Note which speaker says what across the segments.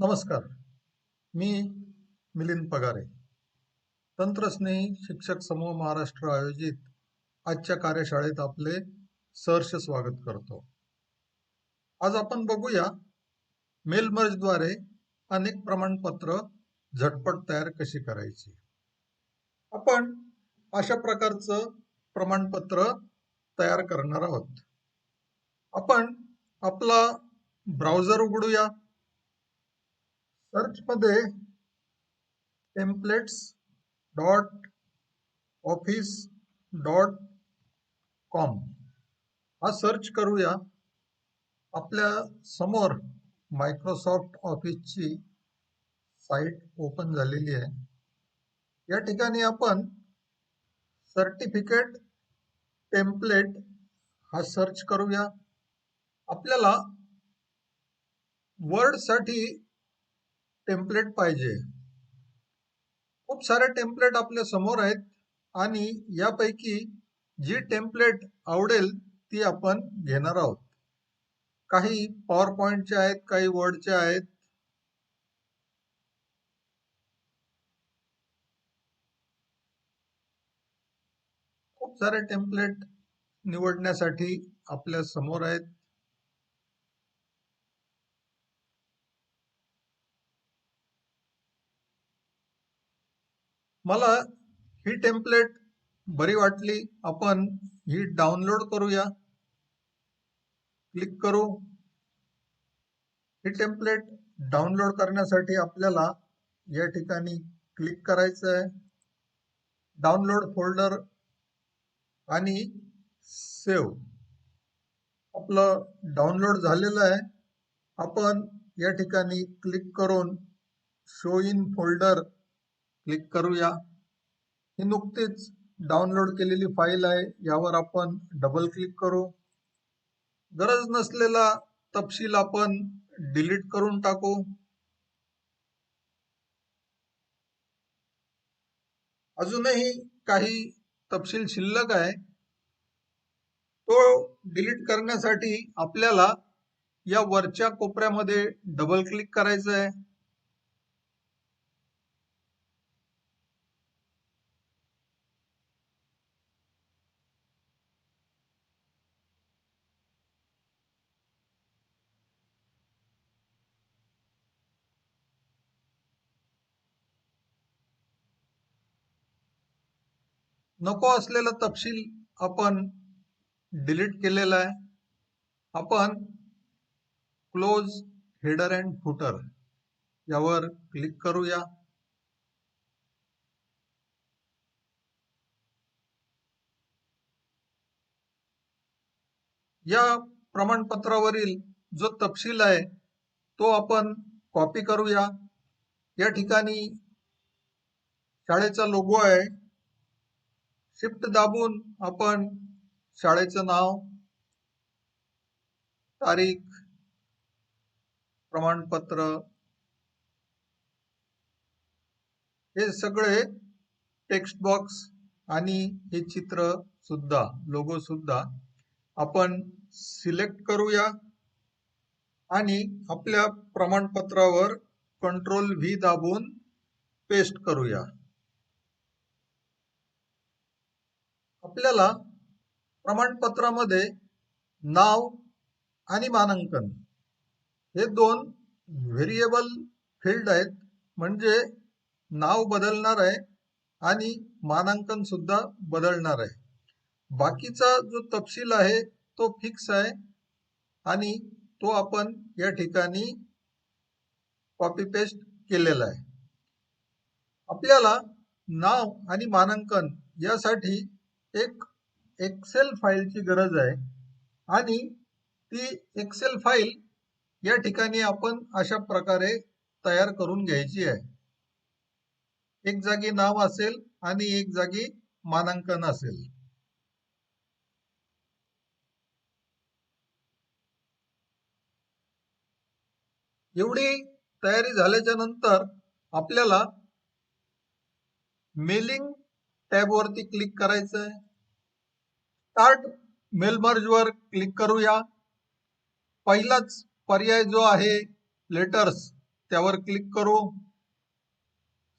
Speaker 1: नमस्कार. मी मिलिंद पगारे. तंत्रस्नेही शिक्षक समूह महाराष्ट्र आयोजित आजच्या कार्यशाळेत आपले सहर्ष स्वागत करतो. आज आपण बघूया मेलमर्जद्वारे अनेक प्रमाणपत्र झटपट तयार कशी करायची? आपण अशा प्रकारचं प्रमाणपत्र तयार करणार आहोत. आपण आपला ब्राउझर उघडूया. सर्च मध्ये templates dot office dot com हा सर्च करूया आपल्यासमोर मायक्रोसॉफ्ट ऑफिसची साईट ओपन झालेली आहे. या ठिकाणी आपण सर्टिफिकेट टेम्पलेट हा सर्च करूया. आपल्याला वर्डसाठी टेम्पलेट पाहिजे. खूप सारे टेम्पलेट आपल्यासमोर आहेत आणि यापैकी जी टेम्पलेट आवडेल ती आपण घेणार आहोत. काही पॉवर पॉइंटचे आहेत काही वर्डचे आहेत. खूप सारे टेम्पलेट निवडण्यासाठी आपल्यासमोर आहेत. मला ही टेम्पलेट बरी वाटली. आपण ही डाउनलोड करूया. क्लिक करू. ही टेम्पलेट डाउनलोड करण्यासाठी आपल्याला या ठिकाणी क्लिक करायचं आहे डाउनलोड फोल्डर आणि सेव्ह आपलं डाउनलोड झालेलं आहे. आपण या ठिकाणी क्लिक करून शो इन फोल्डर क्लिक करूया. ही नुकतीच डाउनलोड केलेली फाईल आहे. यावर आपण डबल क्लिक करू. गरज नसलेला तपशील आपण डिलीट करून टाकू. अजूनही काही तपशील शिल्लक आहे. तो डिलीट करण्यासाठी आपल्याला या वरच्या कोपऱ्यामध्ये डबल क्लिक करायचं आहे नको असलेला तपशील आपण डिलीट केलेला आहे. आपण क्लोज हेडर अँड फुटर यावर क्लिक करूया. या प्रमाणपत्रावरील जो तपशील आहे तो आपण कॉपी करूया. या ठिकाणी शाळेचा लोगो आहे. शिफ्ट दाबून आपण शाळेचं नाव तारीख प्रमाणपत्र हे सगळे टेक्स्ट बॉक्स आणि हे चित्र सुद्धा लोगो सुद्धा आपण सिलेक्ट करूया आणि आपल्या प्रमाणपत्रावर कंट्रोल व्ही दाबून पेस्ट करूया. आपल्याला प्रमाणपत्रामध्ये नाव आणि मानांकन हे दोन व्हेरिएबल फील्ड आहेत. म्हणजे नाव बदलणार आहे आणि मानांकन सुद्धा बदलणार आहे. बाकीचा जो तपशील आहे तो फिक्स आहे आणि तो आपण या ठिकाणी कॉपी पेस्ट केलेला आहे. आपल्याला नाव आणि मानांकन यासाठी एक एक्सेल फाईलची गरज आहे. आणि ती एक्सेल फाईल या ठिकाणी आपण अशा प्रकारे तयार करून घ्यायची आहे. एक जागी नाव असेल आणि एक जागी मानांकन असेल. एवढी तयारी झाल्याच्यानंतर आपल्याला मेलिंग टॅब वरती क्लिक करायचं आहे स्टार्ट मेल मर्ज वर क्लिक करूया. पहिलाच पर्याय जो आहे लेटर्स त्यावर क्लिक करू.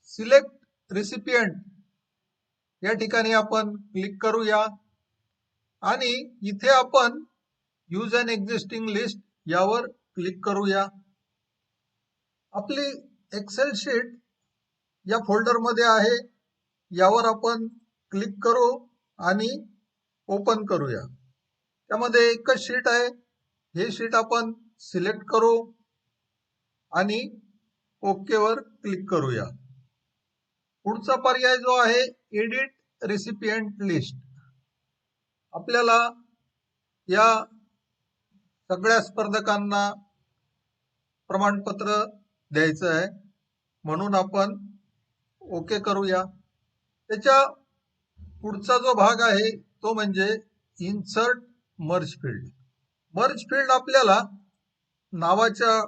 Speaker 1: सिलेक्ट रिसिपियंट या ठिकाणी आपण क्लिक करूया. आणि इथे आपण यूज अँड एक्झिस्टिंग लिस्ट यावर क्लिक करूया. आपली एक्सेल शीट या फोल्डरमध्ये आहे. यावर आपण क्लिक करू आणि ओपन करूया. त्यामध्ये एकच शीट आहे. हे शीट आपण सिलेक्ट करू आणि ओकेवर क्लिक करूया. पुढचा पर्याय जो आहे एडिट रेसिपियंट लिस्ट आपल्याला या सगळ्या स्पर्धकांना प्रमाणपत्र द्यायचं आहे. म्हणून आपण ओके करूया. त्याच्या पुढचा जो भाग आहे तो म्हणजे insert merge field merge field आपल्याला नावाच्या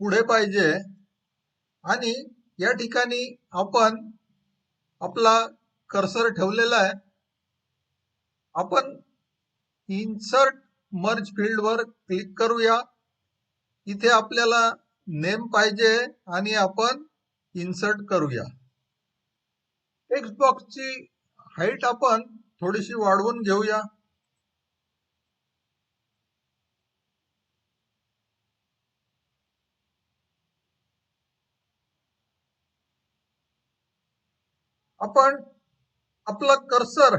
Speaker 1: पुढे पाहिजे आणि या ठिकाणी आपण आपला कर्सर ठेवलेला आहे. आपण इन्सर्ट मर्ज फील्डवर क्लिक करूया. इथे आपल्याला नेम पाहिजे आणि आपण इन्सर्ट करूया. एक्स बॉक्सची हाईट आपण थोडीशी वाढवून घेऊया. आपण आपला कर्सर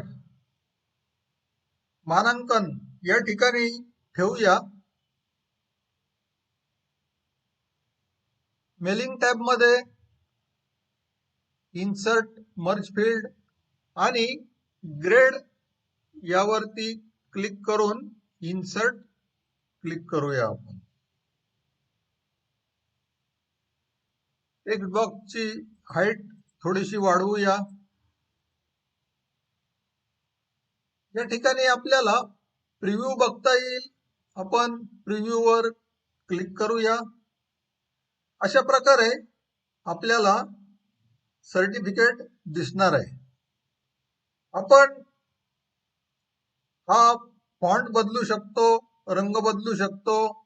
Speaker 1: मानांकन या ठिकाणी ठेवूया. मेलिंग टॅबमध्ये इन्सर्ट मर्ज फील्ड आणि ग्रेड यावरती क्लिक करून इन्सर्ट क्लिक करूया आपण. टेक्स्ट बॉक्सची हाईट थोडीशी वाढवूया. या ठिकाणी आपल्याला प्रिव्ह्यू बघता येईल. आपण प्रिव्ह्यू वर क्लिक करूया. अशा प्रकारे आपल्याला सर्टिफिकेट दिसणार आहे. आपण हा फॉन्ट बदलू शकतो रंग बदलू शकतो.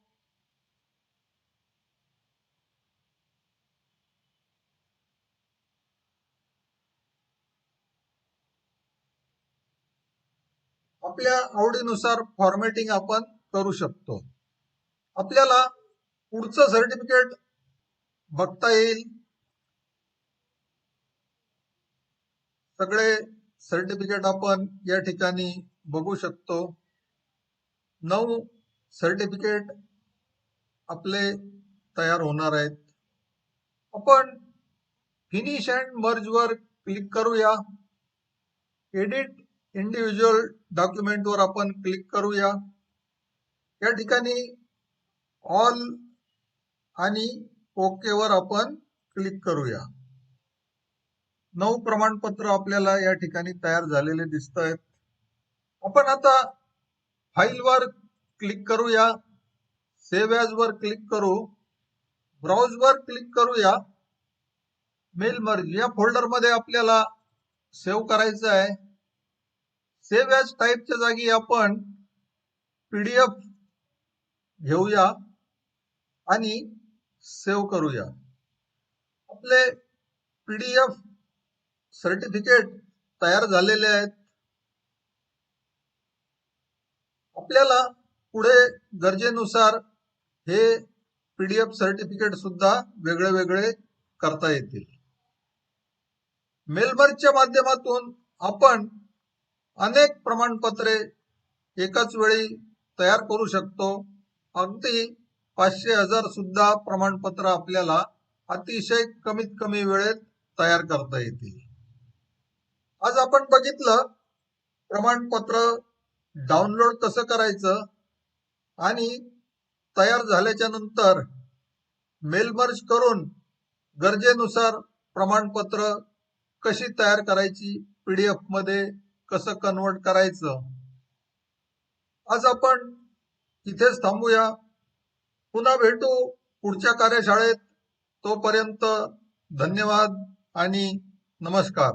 Speaker 1: आपल्या आवडीनुसार फॉर्मॅटिंग आपण करू शकतो. आपल्याला पुढचं सर्टिफिकेट बघता येईल. सगळे सर्टिफिकेट आपण या ठिकाणी बघू शकतो. नऊ सर्टिफिकेट आपले तयार होणार आहेत. आपण फिनिश अँड मर्ज वर क्लिक करूया. एडिट इंडिव्हिज्युअल डॉक्युमेंट वर आपण क्लिक करूया. या ठिकाणी ऑल आणि ओके वर आपण क्लिक करूया. नऊ प्रमाणपत्र आपल्याला या ठिकाणी तयार झालेले दिसत आहेत आपण आता फाईल वर क्लिक करूया सेव्ह ॲज वर क्लिक करू ब्राउज वर क्लिक करूया. मेल मर्ज या फोल्डरमध्ये आपल्याला सेव्ह करायचं आहे. सेव्ह ॲज टाईपच्या जागी आपण पीडीएफ घेऊया आणि सेव्ह करूया. आपले पीडीएफ सर्टिफिकेट तयार झालेले आहेत. आपल्याला पुढे गरजेनुसार हे पीडीएफ सर्टिफिकेट सुद्धा वेगळे वेगळे करता येतील. मेलबर्गच्या माध्यमातून आपण अनेक प्रमाणपत्रे एकाच वेळी तयार करू शकतो. अगदी पाचशे हजार सुद्धा प्रमाणपत्र आपल्याला अतिशय कमीत कमी वेळेत तयार करता येतील. आज आपण बघितलं प्रमाणपत्र डाउनलोड कसं करायचं आणि तयार झाल्याच्यानंतर मेलमर्ज करून गरजेनुसार प्रमाणपत्र कशी तयार करायची पीडीएफमध्ये कसं कन्वर्ट करायचं. आज आपण इथेच थांबूया. पुन्हा भेटू पुढच्या कार्यशाळेत. तोपर्यंत धन्यवाद आणि नमस्कार.